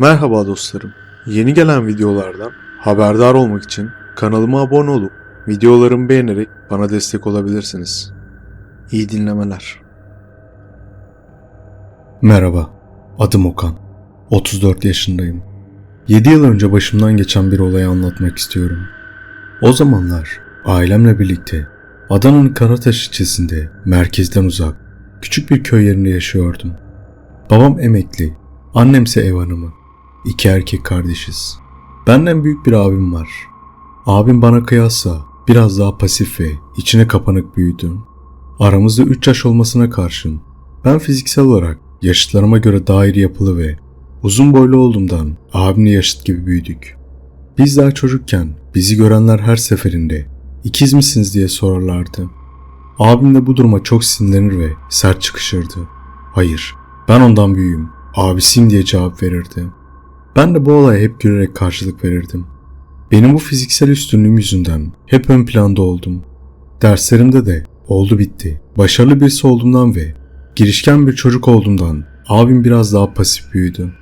Merhaba dostlarım. Yeni gelen videolardan haberdar olmak için kanalıma abone olup videolarımı beğenerek bana destek olabilirsiniz. İyi dinlemeler. Merhaba. Adım Okan. 34 yaşındayım. 7 yıl önce başımdan geçen bir olayı anlatmak istiyorum. O zamanlar ailemle birlikte Adana'nın Karataş ilçesinde merkezden uzak küçük bir köy yerinde yaşıyordum. Babam emekli, annemse ev hanımı. İki erkek kardeşiz. Benden büyük bir abim var. Abim bana kıyasla biraz daha pasif ve içine kapanık büyüdü. Aramızda 3 yaş olmasına karşın ben fiziksel olarak yaşıtlarıma göre daha iri yapılı ve uzun boylu olduğumdan abimle yaşıt gibi büyüdük. Biz daha çocukken bizi görenler her seferinde ikiz misiniz diye sorarlardı. Abim de bu duruma çok sinirlenir ve sert çıkışırdı. Hayır, ben ondan büyüğüm, abisiyim diye cevap verirdi. Ben de bu olaya hep gülerek karşılık verirdim. Benim bu fiziksel üstünlüğüm yüzünden hep ön planda oldum. Derslerimde de oldu bitti. Başarılı birisi olduğumdan ve girişken bir çocuk olduğumdan abim biraz daha pasif büyüdü.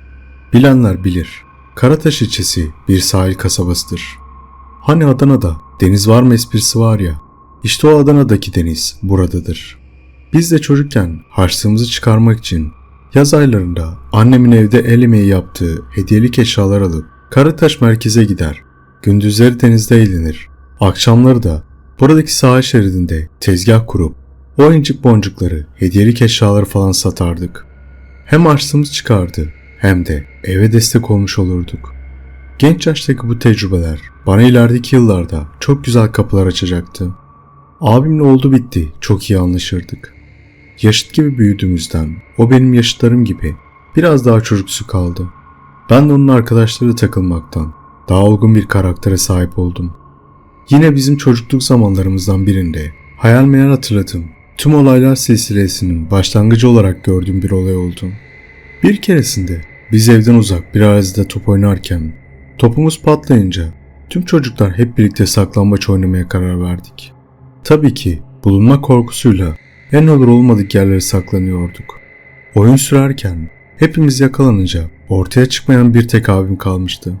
Bilenler bilir. Karataş ilçesi bir sahil kasabasıdır. Hani Adana'da deniz var mı esprisi var ya. İşte o Adana'daki deniz buradadır. Biz de çocukken harçlığımızı çıkarmak için yaz aylarında annemin evde el emeği yaptığı hediyelik eşyalar alıp Karataş merkeze gider. Gündüzleri denizde eğlenir. Akşamları da buradaki sahil şeridinde tezgah kurup o incik boncukları, hediyelik eşyaları falan satardık. Hem harçlığımız çıkardı hem de eve destek olmuş olurduk. Genç yaştaki bu tecrübeler bana ilerideki yıllarda çok güzel kapılar açacaktı. Abimle oldu bitti çok iyi anlaşırdık. Yaşıt gibi büyüdüğümüzden o benim yaşıtlarım gibi biraz daha çocuksu kaldı. Ben de onun arkadaşları takılmaktan daha olgun bir karaktere sahip oldum. Yine bizim çocukluk zamanlarımızdan birinde hayal meyal hatırladığım tüm olaylar silsilesinin başlangıcı olarak gördüğüm bir olay oldu. Bir keresinde biz evden uzak bir arazide top oynarken topumuz patlayınca tüm çocuklar hep birlikte saklambaç oynamaya karar verdik. Tabii ki bulunma korkusuyla en olur olmadık yerlere saklanıyorduk. Oyun sürerken hepimiz yakalanınca ortaya çıkmayan bir tek abim kalmıştı.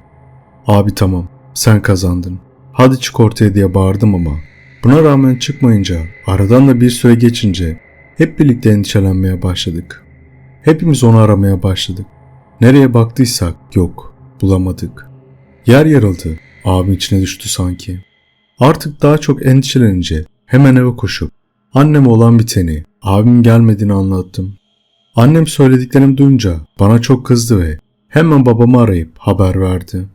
Abi tamam sen kazandın. Hadi çık ortaya diye bağırdım ama buna rağmen çıkmayınca aradan da bir süre geçince hep birlikte endişelenmeye başladık. Hepimiz onu aramaya başladık. Nereye baktıysak yok bulamadık. Yer yarıldı abim içine düştü sanki. Artık daha çok endişelenince hemen eve koşup anneme olan biteni abimin gelmediğini anlattım. Annem söylediklerimi duyunca bana çok kızdı ve hemen babamı arayıp haber verdi.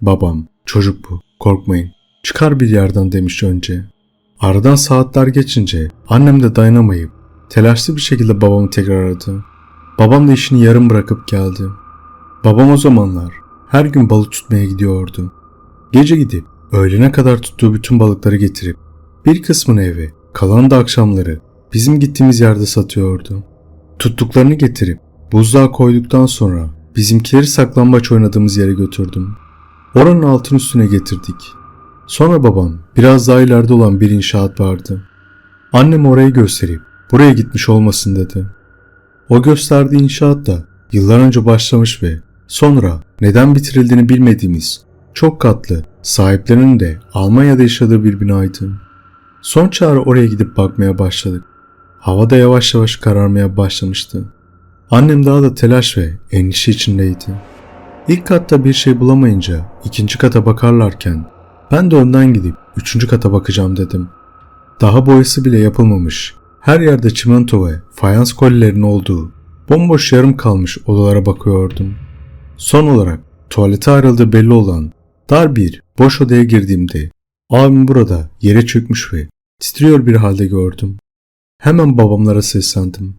Babam, çocuk bu, korkmayın. Çıkar bir yerden demiş önce. Aradan saatler geçince annem de dayanamayıp telaşlı bir şekilde babamı tekrar aradı. Babam da işini yarım bırakıp geldi. Babam o zamanlar her gün balık tutmaya gidiyordu. Gece gidip öğlene kadar tuttuğu bütün balıkları getirip bir kısmını eve, kalan da akşamları bizim gittiğimiz yerde satıyordu. Tuttuklarını getirip buzluğa koyduktan sonra bizimkileri saklambaç oynadığımız yere götürdüm. Oranın altın üstüne getirdik. Sonra babam biraz daha ileride olan bir inşaat vardı. Annem orayı gösterip buraya gitmiş olmasın dedi. O gösterdiği inşaat da yıllar önce başlamış ve sonra neden bitirildiğini bilmediğimiz çok katlı sahiplerinin de Almanya'da yaşadığı bir binaydı. Son çağrı oraya gidip bakmaya başladık. Hava da yavaş yavaş kararmaya başlamıştı. Annem daha da telaş ve endişe içindeydi. İlk katta bir şey bulamayınca ikinci kata bakarlarken ben de önden gidip üçüncü kata bakacağım dedim. Daha boyası bile yapılmamış, her yerde çimento ve fayans kolilerin olduğu bomboş yarım kalmış odalara bakıyordum. Son olarak tuvalete ayrıldığı belli olan dar bir boş odaya girdiğimde abim burada yere çökmüş ve titriyor bir halde gördüm. Hemen babamlara seslendim.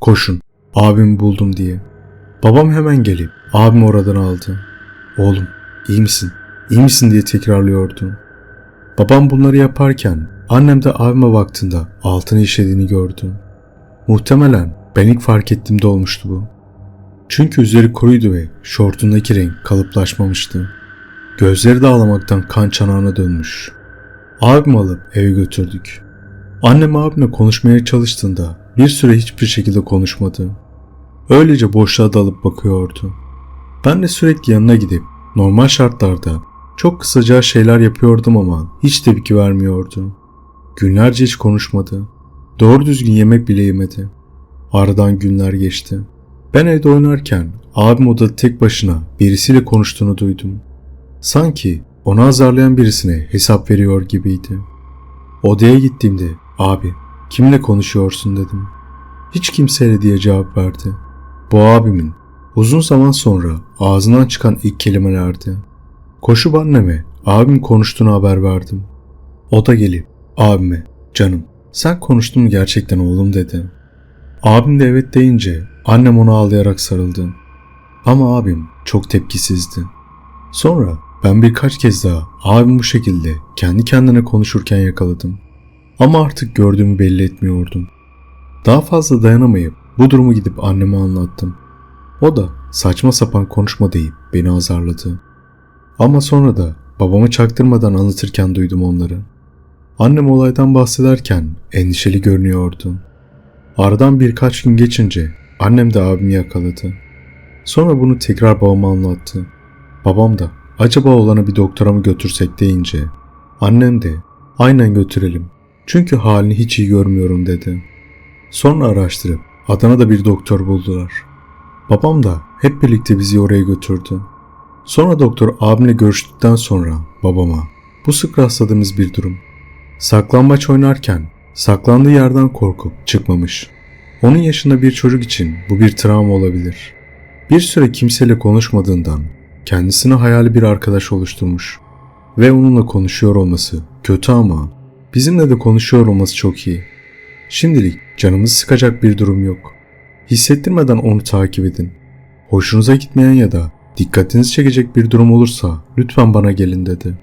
Koşun, abimi buldum diye. Babam hemen gelip abimi oradan aldı. Oğlum, iyi misin? İyi misin diye tekrarlıyordu. Babam bunları yaparken annem de abime baktığında altını işlediğini gördü. Muhtemelen ben ilk fark ettiğimde olmuştu bu. Çünkü üzeri koruydu ve şortundaki renk kalıplaşmamıştı. Gözleri de ağlamaktan kan çanağına dönmüş. Abimi alıp eve götürdük. Annem abimle konuşmaya çalıştığında bir süre hiçbir şekilde konuşmadı. Öylece boşluğa dalıp bakıyordu. Ben de sürekli yanına gidip normal şartlarda çok kısaca şeyler yapıyordum ama hiç tepki vermiyordu. Günlerce hiç konuşmadı. Doğru düzgün yemek bile yemedi. Aradan günler geçti. Ben evde oynarken abim odada tek başına birisiyle konuştuğunu duydum. Sanki onu azarlayan birisine hesap veriyor gibiydi. Odaya gittiğimde abi kimle konuşuyorsun dedim. Hiç kimseyle diye cevap verdi. Bu abimin uzun zaman sonra ağzından çıkan ilk kelimelerdi. Koşup anneme abim konuştuğunu haber verdim. O da gelip abime canım sen konuştun mu gerçekten oğlum dedi. Abim de evet deyince annem ona ağlayarak sarıldı. Ama abim çok tepkisizdi. Sonra ben birkaç kez daha abim bu şekilde kendi kendine konuşurken yakaladım. Ama artık gördüğümü belli etmiyordum. Daha fazla dayanamayıp bu durumu gidip anneme anlattım. O da saçma sapan konuşma deyip beni azarladı. Ama sonra da babama çaktırmadan anlatırken duydum onları. Annem olaydan bahsederken endişeli görünüyordu. Aradan birkaç gün geçince annem de abimi yakaladı. Sonra bunu tekrar babama anlattı. Babam da acaba olanı bir doktora mı götürsek deyince annem de aynen götürelim. Çünkü halini hiç iyi görmüyorum dedi. Sonra araştırıp Adana'da bir doktor buldular. Babam da hep birlikte bizi oraya götürdü. Sonra doktor abimle görüştükten sonra babama bu sık rastladığımız bir durum. Saklambaç oynarken saklandığı yerden korkup çıkmamış. Onun yaşında bir çocuk için bu bir travma olabilir. Bir süre kimseyle konuşmadığından kendisine hayali bir arkadaş oluşturmuş. Ve onunla konuşuyor olması kötü ama bizimle de konuşuyor olması çok iyi. Şimdilik canımızı sıkacak bir durum yok. Hissettirmeden onu takip edin. Hoşunuza gitmeyen ya da dikkatinizi çekecek bir durum olursa lütfen bana gelin dedi.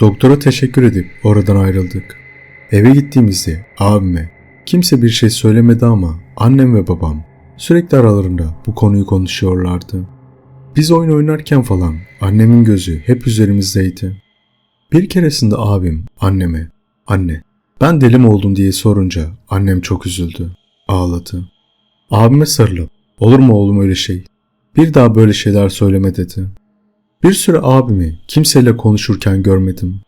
Doktora teşekkür edip oradan ayrıldık. Eve gittiğimizde abime kimse bir şey söylemedi ama annem ve babam sürekli aralarında bu konuyu konuşuyorlardı. Biz oyun oynarken falan annemin gözü hep üzerimizdeydi. Bir keresinde abim anneme anne ben deli mi oldum diye sorunca annem çok üzüldü. Ağladı. Abime sarılıp olur mu oğlum öyle şey? Bir daha böyle şeyler söyleme dedi. Bir süre abimi kimseyle konuşurken görmedim.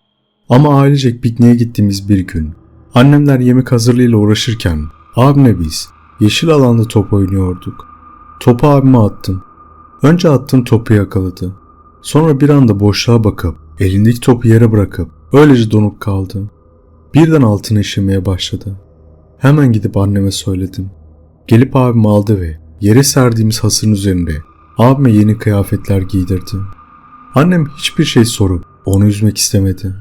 Ama ailecek pikniğe gittiğimiz bir gün annemler yemek hazırlığıyla uğraşırken abimle biz yeşil alanda top oynuyorduk. Topu abime attım. Önce attığım topu yakaladı. Sonra bir anda boşluğa bakıp elindeki topu yere bırakıp öylece donup kaldı. Birden altına işemeye başladı. Hemen gidip anneme söyledim. Gelip abim aldı ve yere serdiğimiz hasırın üzerinde abime yeni kıyafetler giydirdi. Annem hiçbir şey sorup onu üzmek istemedi.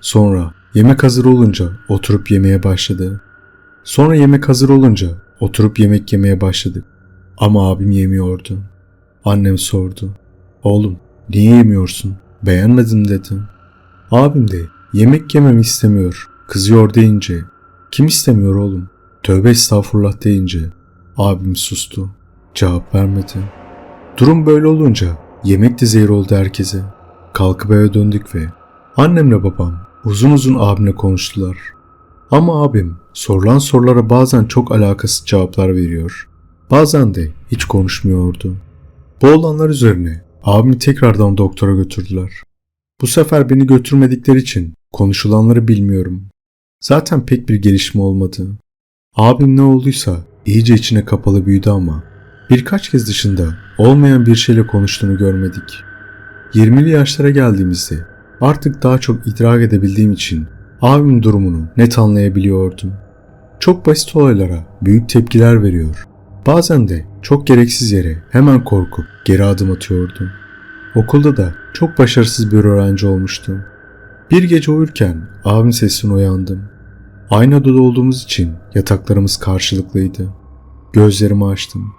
Sonra yemek hazır olunca oturup yemeye başladı. Sonra yemek hazır olunca oturup yemek yemeye başladık. Ama abim yemiyordu. Annem sordu. Oğlum niye yemiyorsun? Beğenmedin dedim. Abim de yemek yememi istemiyor. Kızıyor deyince kim istemiyor oğlum? Tövbe estağfurullah deyince abim sustu. Cevap vermedi. Durum böyle olunca yemek de zehir oldu herkese. Kalkıp eve döndük ve annemle babam uzun uzun abimle konuştular. Ama abim sorulan sorulara bazen çok alakasız cevaplar veriyor. Bazen de hiç konuşmuyordu. Bu olanlar üzerine abimi tekrardan doktora götürdüler. Bu sefer beni götürmedikleri için konuşulanları bilmiyorum. Zaten pek bir gelişme olmadı. Abim ne olduysa iyice içine kapalı büyüdü ama birkaç kez dışında olmayan bir şeyle konuştuğunu görmedik. 20'li yaşlara geldiğimizde artık daha çok idrak edebildiğim için abimin durumunu net anlayabiliyordum. Çok basit olaylara büyük tepkiler veriyor. Bazen de çok gereksiz yere hemen korkup geri adım atıyordu. Okulda da çok başarısız bir öğrenci olmuştu. Bir gece uyurken abim sesine uyandım. Aynı odada olduğumuz için yataklarımız karşılıklıydı. Gözlerimi açtım.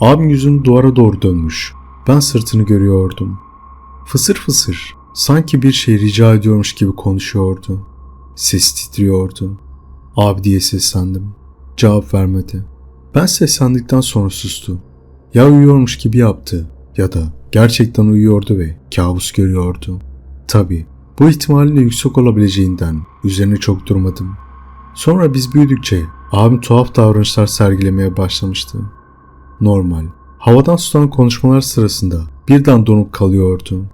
Abim yüzünü duvara doğru dönmüş. Ben sırtını görüyordum. Fısır fısır sanki bir şey rica ediyormuş gibi konuşuyordu. Ses titriyordu. Abi diye seslendim. Cevap vermedi. Ben seslendikten sonra sustu. Ya uyuyormuş gibi yaptı ya da gerçekten uyuyordu ve kabus görüyordu. Tabi bu ihtimalin de yüksek olabileceğinden üzerine çok durmadım. Sonra biz büyüdükçe abim tuhaf davranışlar sergilemeye başlamıştı. Normal, havadan sudan konuşmalar sırasında birden donup kalıyordu.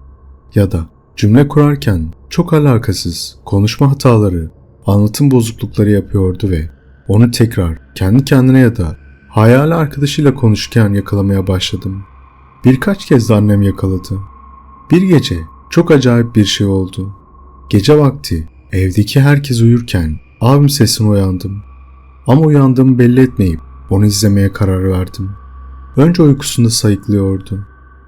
Ya da cümle kurarken çok alakasız konuşma hataları, anlatım bozuklukları yapıyordu ve onu tekrar kendi kendine ya da hayali arkadaşıyla konuşurken yakalamaya başladım. Birkaç kez annem yakaladı. Bir gece çok acayip bir şey oldu. Gece vakti evdeki herkes uyurken abim sesine uyandım. Ama uyandığımı belli etmeyip onu izlemeye karar verdim. Önce uykusunda sayıklıyordu.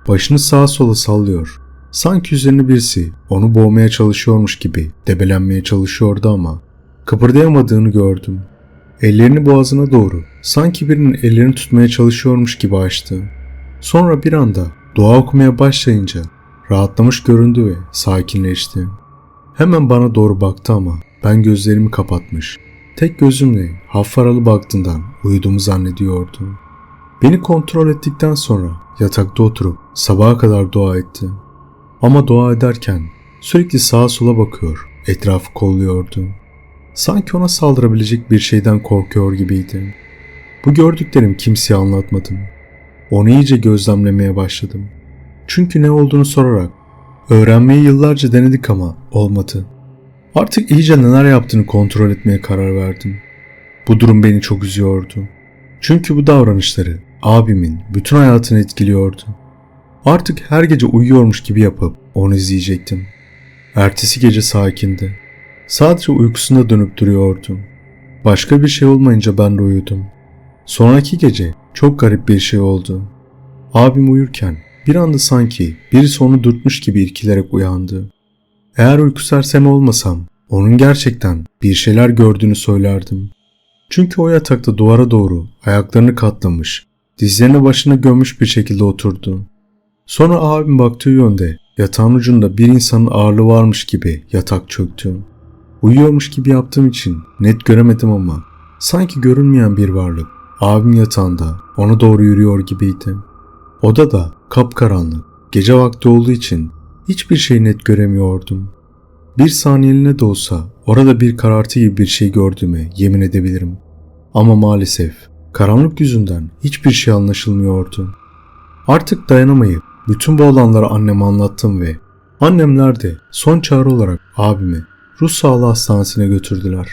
Başını sağa sola sallıyor. Sanki üzerine birisi onu boğmaya çalışıyormuş gibi debelenmeye çalışıyordu ama kıpırdayamadığını gördüm. Ellerini boğazına doğru sanki birinin ellerini tutmaya çalışıyormuş gibi açtı. Sonra bir anda dua okumaya başlayınca rahatlamış göründü ve sakinleşti. Hemen bana doğru baktı ama ben gözlerimi kapatmış. Tek gözümle haffaralı baktığından uyuduğumu zannediyordum. Beni kontrol ettikten sonra yatakta oturup sabaha kadar dua etti. Ama dua ederken sürekli sağa sola bakıyor, etrafı kolluyordu. Sanki ona saldırabilecek bir şeyden korkuyor gibiydi. Bu gördüklerim kimseye anlatmadım. Onu iyice gözlemlemeye başladım. Çünkü ne olduğunu sorarak öğrenmeyi yıllarca denedik ama olmadı. Artık iyice neler yaptığını kontrol etmeye karar verdim. Bu durum beni çok üzüyordu. Çünkü bu davranışları abimin bütün hayatını etkiliyordu. Artık her gece uyuyormuş gibi yapıp onu izleyecektim. Ertesi gece sakindi. Sadece uykusunda dönüp duruyordu. Başka bir şey olmayınca ben de uyudum. Sonraki gece çok garip bir şey oldu. Abim uyurken bir anda sanki birisi onu dürtmüş gibi irkilerek uyandı. Eğer uyku sersemi olmasam onun gerçekten bir şeyler gördüğünü söylerdim. Çünkü o yatakta duvara doğru ayaklarını katlamış, dizlerini başına gömmüş bir şekilde oturdu. Sonra abim baktığı yönde yatağın ucunda bir insanın ağırlığı varmış gibi yatak çöktü. Uyuyormuş gibi yaptığım için net göremedim ama sanki görünmeyen bir varlık abim yatağında ona doğru yürüyor gibiydi. Oda da kapkaranlık, gece vakti olduğu için hiçbir şey net göremiyordum. Bir saniyeliğine de olsa orada bir karartı gibi bir şey gördüğüme yemin edebilirim. Ama maalesef karanlık yüzünden hiçbir şey anlaşılmıyordu. Artık dayanamayıp bütün bu olanları anneme anlattım ve annemler de son çağrı olarak abimi Rus Sağlığı Hastanesi'ne götürdüler.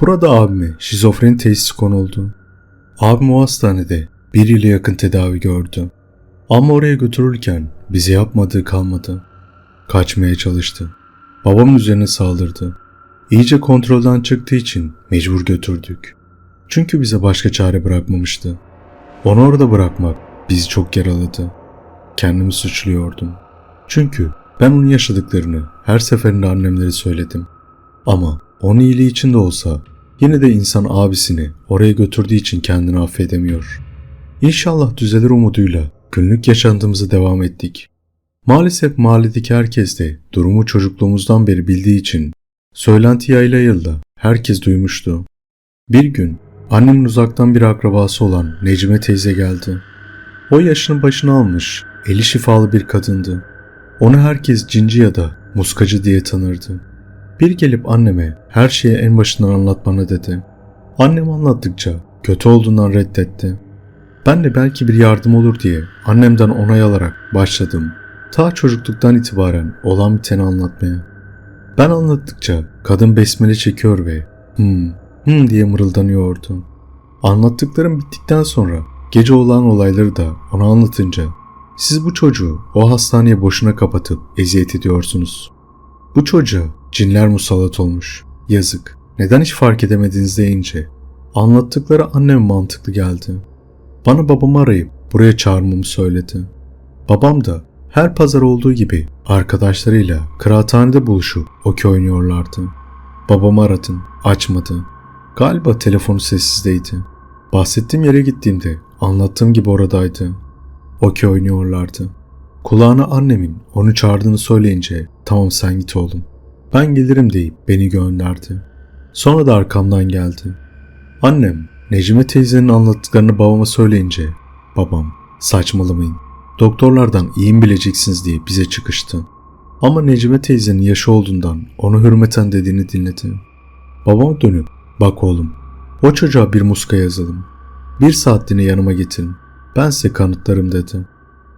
Burada abime şizofreni teşhisi konuldu. Abim o hastanede bir yılı yakın tedavi gördü. Ama oraya götürürken bize yapmadığı kalmadı. Kaçmaya çalıştı. Babamın üzerine saldırdı. İyice kontrolden çıktığı için mecbur götürdük. Çünkü bize başka çare bırakmamıştı. Onu orada bırakmak bizi çok yaraladı. Kendimi suçluyordum. Çünkü ben onun yaşadıklarını her seferinde annemlere söyledim. Ama onun iyiliği için de olsa yine de insan abisini oraya götürdüğü için kendini affedemiyor. İnşallah düzelir umuduyla günlük yaşantımızı devam ettik. Maalesef mahalledeki herkes de durumu çocukluğumuzdan beri bildiği için söylenti yayla yılda herkes duymuştu. Bir gün annemin uzaktan bir akrabası olan Necime teyze geldi. O yaşını başına almış, eli şifalı bir kadındı. Onu herkes cinci ya da muskacı diye tanırdı. Bir gelip anneme her şeyi en başından anlatmanı dedi. Annem anlattıkça kötü olduğundan reddetti. Ben de belki bir yardım olur diye annemden onay alarak başladım. Ta çocukluktan itibaren olan biteni anlatmaya. Ben anlattıkça kadın besmele çekiyor ve hmm, hmm diye mırıldanıyordu. Anlattıklarım bittikten sonra gece olan olayları da ona anlatınca siz bu çocuğu o hastaneye boşuna kapatıp eziyet ediyorsunuz. Bu çocuğa cinler musallat olmuş. Yazık. Neden hiç fark edemediniz deyince anlattıkları annem mantıklı geldi. Bana babamı arayıp buraya çağırmamı söyledi. Babam da her pazar olduğu gibi arkadaşlarıyla kıraathanede buluşup okey oynuyorlardı. Babamı aradım, açmadı. Galiba telefonu sessizdeydi. Bahsettiğim yere gittiğimde anlattığım gibi oradaydı. Okey oynuyorlardı. Kulağına annemin onu çağırdığını söyleyince tamam sen git oğlum. Ben gelirim deyip beni gönderdi. Sonra da arkamdan geldi. Annem Necime teyzenin anlattıklarını babama söyleyince babam saçmalamayın. Doktorlardan iyi mi bileceksiniz diye bize çıkıştı. Ama Necime teyzenin yaşı olduğundan onu hürmeten dediğini dinledi. Babama dönüp bak oğlum o çocuğa bir muska yazalım. Bir saatliğine yanıma getirin. Ben size kanıtlarım dedi.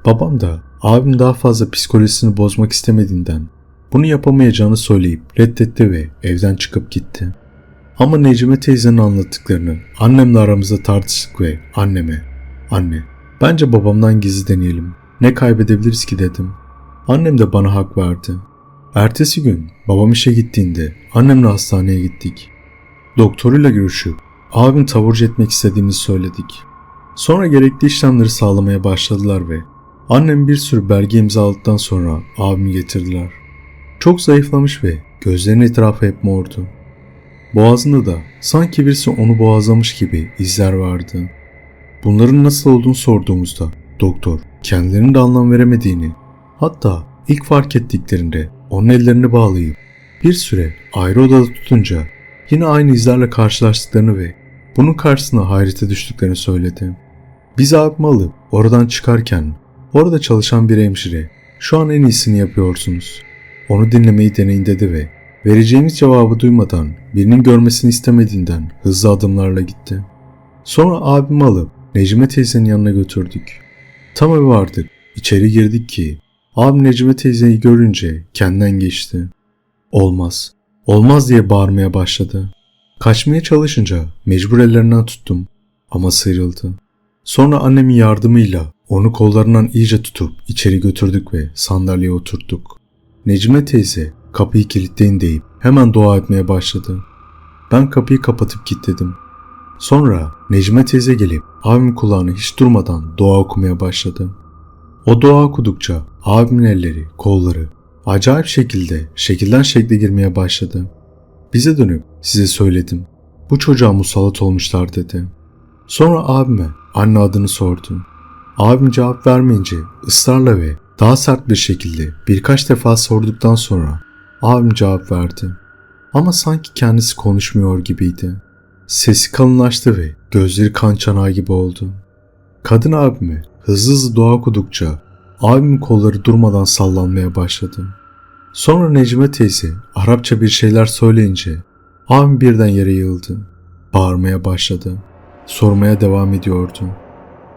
Babam da abim daha fazla psikolojisini bozmak istemediğinden bunu yapamayacağını söyleyip reddetti ve evden çıkıp gitti. Ama Necime teyzenin anlattıklarını annemle aramızda tartıştık ve anneme, anne bence babamdan gizli deneyelim. Ne kaybedebiliriz ki dedim. Annem de bana hak verdi. Ertesi gün babam işe gittiğinde annemle hastaneye gittik. Doktoruyla görüşüp abim taburcu etmek istediğimizi söyledik. Sonra gerekli işlemleri sağlamaya başladılar ve annem bir sürü belge imzaladıktan sonra abimi getirdiler. Çok zayıflamış ve gözlerinin etrafı hep mordu. Boğazında da sanki birisi onu boğazlamış gibi izler vardı. Bunların nasıl olduğunu sorduğumuzda doktor kendilerinin de anlam veremediğini hatta ilk fark ettiklerinde onun ellerini bağlayıp bir süre ayrı odada tutunca yine aynı izlerle karşılaştıklarını ve bunun karşısına hayrete düştüklerini söyledi. Biz abimi alıp oradan çıkarken orada çalışan bir hemşire şu an en iyisini yapıyorsunuz. Onu dinlemeyi deneyin dedi ve vereceğimiz cevabı duymadan birinin görmesini istemediğinden hızlı adımlarla gitti. Sonra abimi alıp Necime teyzenin yanına götürdük. Tam eve vardık. İçeri girdik ki abim Necime teyzeyi görünce kendinden geçti. Olmaz, olmaz diye bağırmaya başladı. Kaçmaya çalışınca mecbur ellerinden tuttum ama sıyrıldı. Sonra annemin yardımıyla onu kollarından iyice tutup içeri götürdük ve sandalyeye oturttuk. Necime teyze kapıyı kilitleyin deyip hemen dua etmeye başladı. Ben kapıyı kapatıp kilitledim. Sonra Necime teyze gelip abimin kulağını hiç durmadan dua okumaya başladı. O dua okudukça abimin elleri, kolları acayip şekilde şekilden şekle girmeye başladı. Bize dönüp size söyledim. Bu çocuğa musallat olmuşlar dedi. Sonra abime anne adını sordu. Abim cevap vermeyince ısrarla ve daha sert bir şekilde birkaç defa sorduktan sonra abim cevap verdi. Ama sanki kendisi konuşmuyor gibiydi. Sesi kalınlaştı ve gözleri kan çanağı gibi oldu. Kadın abime hızlı hızlı dua okudukça abimin kolları durmadan sallanmaya başladı. Sonra Necime teyze Arapça bir şeyler söyleyince abim birden yere yığıldı. Bağırmaya başladı. Sormaya devam ediyordu.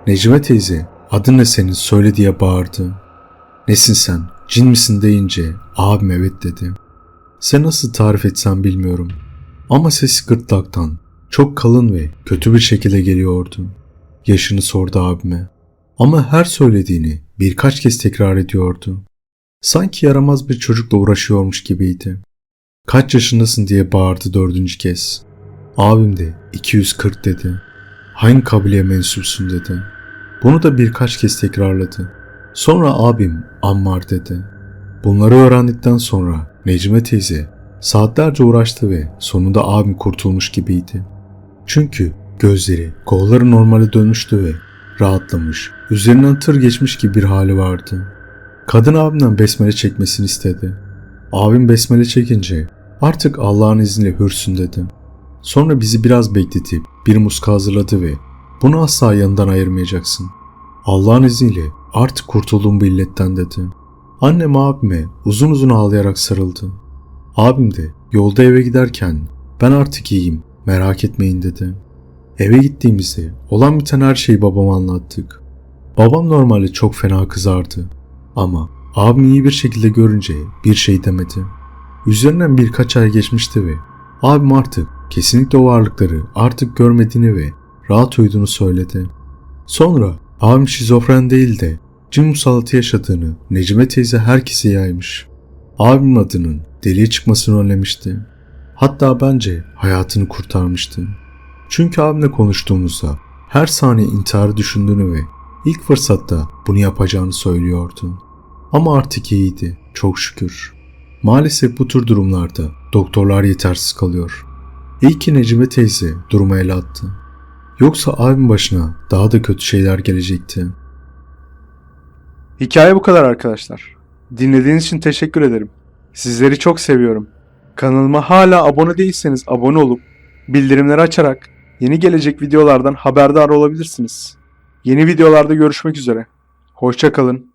Necime teyze adın ne senin söyle diye bağırdı. Nesin sen cin misin deyince abim evet dedi. Sen nasıl tarif etsem bilmiyorum. Ama sesi gırtlaktan çok kalın ve kötü bir şekilde geliyordu. Yaşını sordu abime. Ama her söylediğini birkaç kez tekrar ediyordu. Sanki yaramaz bir çocukla uğraşıyormuş gibiydi. Kaç yaşındasın diye bağırdı dördüncü kez. Abim de 240 dedi. Hangi kabileye mensupsun dedi. Bunu da birkaç kez tekrarladı. Sonra abim Ammar dedi. Bunları öğrendikten sonra Necime teyze saatlerce uğraştı ve sonunda abim kurtulmuş gibiydi. Çünkü gözleri, kolları normale dönmüştü ve rahatlamış, üzerinden tır geçmiş gibi bir hali vardı. Kadın abimden besmele çekmesini istedi. Abim besmele çekince artık Allah'ın izniyle hürsün dedi. Sonra bizi biraz bekletip bir muska hazırladı ve bunu asla yanından ayırmayacaksın. Allah'ın izniyle artık kurtuldum bu illetten dedi. Annem abime uzun uzun ağlayarak sarıldı. Abim de yolda eve giderken ben artık iyiyim merak etmeyin dedi. Eve gittiğimizde olan biten her şeyi babama anlattık. Babam normalde çok fena kızardı. Ama abim iyi bir şekilde görünce bir şey demedi. Üzerinden birkaç ay geçmişti ve abim artık kesinlikle o varlıkları artık görmediğini ve rahat uyuduğunu söyledi. Sonra abim şizofren değil de cin yaşadığını Necime teyze herkese yaymış. Abimin adının deliye çıkmasını önlemişti. Hatta bence hayatını kurtarmıştı. Çünkü abimle konuştuğumuzda her saniye intiharı düşündüğünü ve ilk fırsatta bunu yapacağını söylüyordu. Ama artık iyiydi, çok şükür. Maalesef bu tür durumlarda doktorlar yetersiz kalıyor. İyi ki Necime teyze durumu ele attı. Yoksa abim başına daha da kötü şeyler gelecekti. Hikaye bu kadar arkadaşlar. Dinlediğiniz için teşekkür ederim. Sizleri çok seviyorum. Kanalıma hala abone değilseniz abone olup bildirimleri açarak yeni gelecek videolardan haberdar olabilirsiniz. Yeni videolarda görüşmek üzere. Hoşça kalın.